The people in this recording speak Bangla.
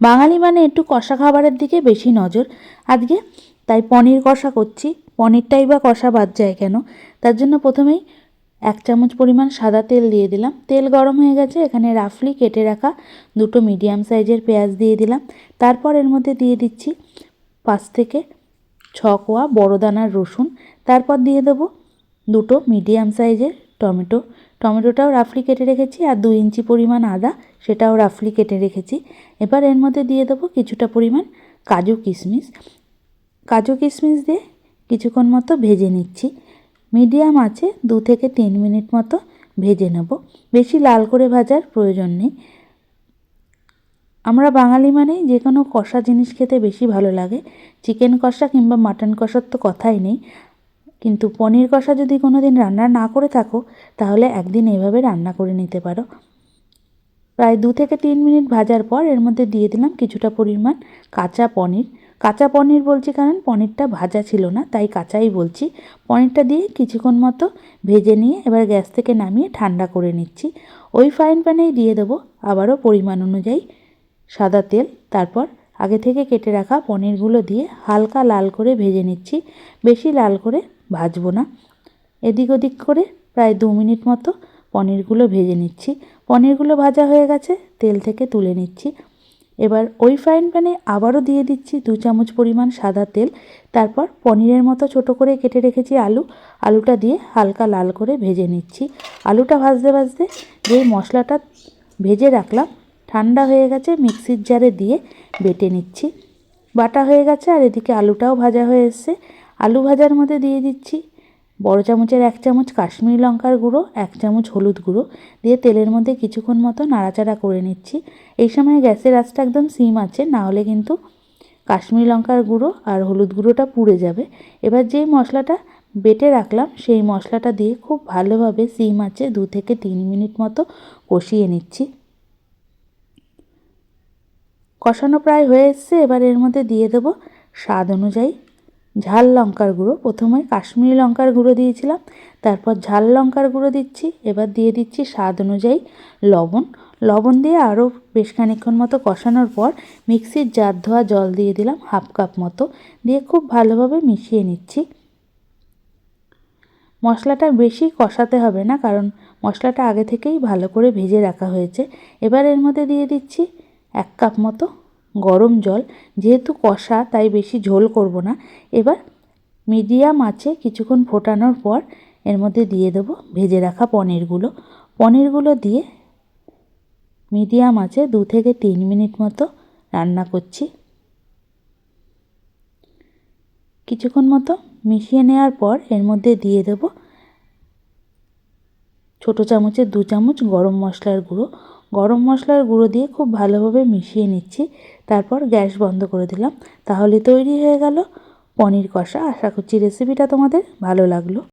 বাঙালি মানে একটু কষা খাবারের দিকে বেশি নজর। আজকে তাই পনির কষা করছি। পনিরটাই বা কষা বাদ যায় কেন? তার জন্য প্রথমেই এক চামচ পরিমাণ সাদা তেল দিয়ে দিলাম। তেল গরম হয়ে গেছে, এখানে রাফলি কেটে রাখা দুটো মিডিয়াম সাইজের পেঁয়াজ দিয়ে দিলাম। তারপর এর মধ্যে দিয়ে দিচ্ছি পাঁচ থেকে ছ কোয়া বড় দানার রসুন। তারপর দিয়ে দেবো দুটো মিডিয়াম সাইজের টমেটো টমেটোটাও রাফলি কেটে রেখেছি আর দু ইঞ্চি পরিমাণ আদা সেটাও রাফলি কেটে রেখেছি। এবার এর মধ্যে দিয়ে দেবো কিছুটা পরিমাণ কাজু কিশমিশ। কাজু কিশমিশ দিয়ে কিছুক্ষণ মতো ভেজে নিচ্ছি। মিডিয়াম আছে, দু থেকে তিন মিনিট মতো ভেজে নেব। বেশি লাল করে ভাজার প্রয়োজন নেই। আমরা বাঙালি মানেই যে কোনো কষা জিনিস খেতে বেশি ভালো লাগে। চিকেন কষা কিংবা মাটন কষার তো কথাই নেই। কিন্তু পনির কষা যদি কোনো দিন রান্না না করে থাকো, তাহলে একদিন এভাবে রান্না করে নিতে পারো। প্রায় দু থেকে তিন মিনিট ভাজার পর এর মধ্যে দিয়ে দিলাম কিছুটা পরিমাণ কাঁচা পনির। কাঁচা পনির বলছি কারণ পনিরটা ভাজা ছিল না, তাই কাঁচাই বলছি। পনিরটা দিয়ে কিছুক্ষণ মতো ভেজে নিয়ে এবার গ্যাস থেকে নামিয়ে ঠান্ডা করে নিচ্ছি। ওই ফ্রাইং প্যানেই দিয়ে দেবো আবারও পরিমাণ অনুযায়ী সাদা তেল। তারপর আগে থেকে কেটে রাখা পনিরগুলো দিয়ে হালকা লাল করে ভেজে নিচ্ছি। বেশি লাল করে ভাজবো না। এদিক ওদিক করে প্রায় দু মিনিট মতো পনিরগুলো ভেজে নিচ্ছি। পনিরগুলো ভাজা হয়ে গেছে, তেল থেকে তুলে নিচ্ছি। এবার ওই ফ্রাইং প্যানে আবারও দিয়ে দিচ্ছি দু চামচ পরিমাণ সাদা তেল। তারপর পনিরের মতো ছোট করে কেটে রেখেছি আলু। আলুটা দিয়ে হালকা লাল করে ভেজে নিচ্ছি। আলুটা ভাজতে ভাজতে যেই মশলাটা ভেজে রাখলাম, ঠান্ডা হয়ে গেছে মিক্সির জারে দিয়ে বেটে নিচ্ছি। বাটা হয়ে গেছে আর এদিকে আলুটাও ভাজা হয়ে এসছে। আলু ভাজার মধ্যে দিয়ে দিচ্ছি। বড় চামচের এক চামচ কাশ্মীরি লঙ্কার গুঁড়ো, এক চামচ হলুদ গুঁড়ো। দিয়ে তেলের মধ্যে কিছুক্ষণ মতো নাড়াচাড়া করে নিচ্ছি। এই সময় গ্যাসের আঁচটা একদম সিম আছে, না হলে কিন্তু কাশ্মীরি লঙ্কার গুঁড়ো আর হলুদ গুঁড়োটা পুড়ে যাবে। এবার যেই মশলাটা বেটে রাখলাম, সেই মশলাটা দিয়ে খুব ভালোভাবে সিম আছে, দু থেকে তিন মিনিট মতো কষিয়ে নিচ্ছি। কষানো প্রায় হয়ে এসছে, এবার এর মধ্যে দিয়ে দেবো স্বাদ অনুযায়ী ঝাল লঙ্কার গুঁড়ো। প্রথমে কাশ্মীরি লঙ্কার গুঁড়ো দিয়েছিলাম, তারপর ঝাল লঙ্কার গুঁড়ো দিচ্ছি, এবার দিয়ে দিচ্ছি স্বাদ অনুযায়ী লবণ। লবণ দিয়ে আরও বেশ খানিক্ষণ মতো কষানোর পর মিক্সির জার ধোয়া জল দিয়ে দিলাম হাফ কাপ মতো। দিয়ে খুব ভালোভাবে মিশিয়ে নিচ্ছি। মশলাটা বেশি কষাতে হবে না, কারণ মশলাটা আগে থেকেই ভালো করে ভেজে রাখা হয়েছে। এবার এর মধ্যে দিয়ে দিচ্ছি এক কাপ মতো গরম জল, যেহেতু কষা, তাই বেশি ঝোল করব না। এবার মিডিয়াম আছে কিছুক্ষণ ফোটানোর পর এর মধ্যে দিয়ে দেবো ভেজে রাখা পনিরগুলো। পনিরগুলো দিয়ে মিডিয়াম আছে দু থেকে তিন মিনিট মতো রান্না করছি। কিছুক্ষণ মতো মিশিয়ে নেওয়ার পর এর মধ্যে দিয়ে দেব ছোটো চামচের দু চামচ গরম মশলার গুঁড়ো। গরম মশলার গুঁড়ো দিয়ে খুব ভালোভাবে মিশিয়ে নিচ্ছি। তারপর গ্যাস বন্ধ করে দিলাম। তাহলে তৈরি হয়ে গেল পনির কষা। আশা করছি রেসিপিটা তোমাদের ভালো লাগল।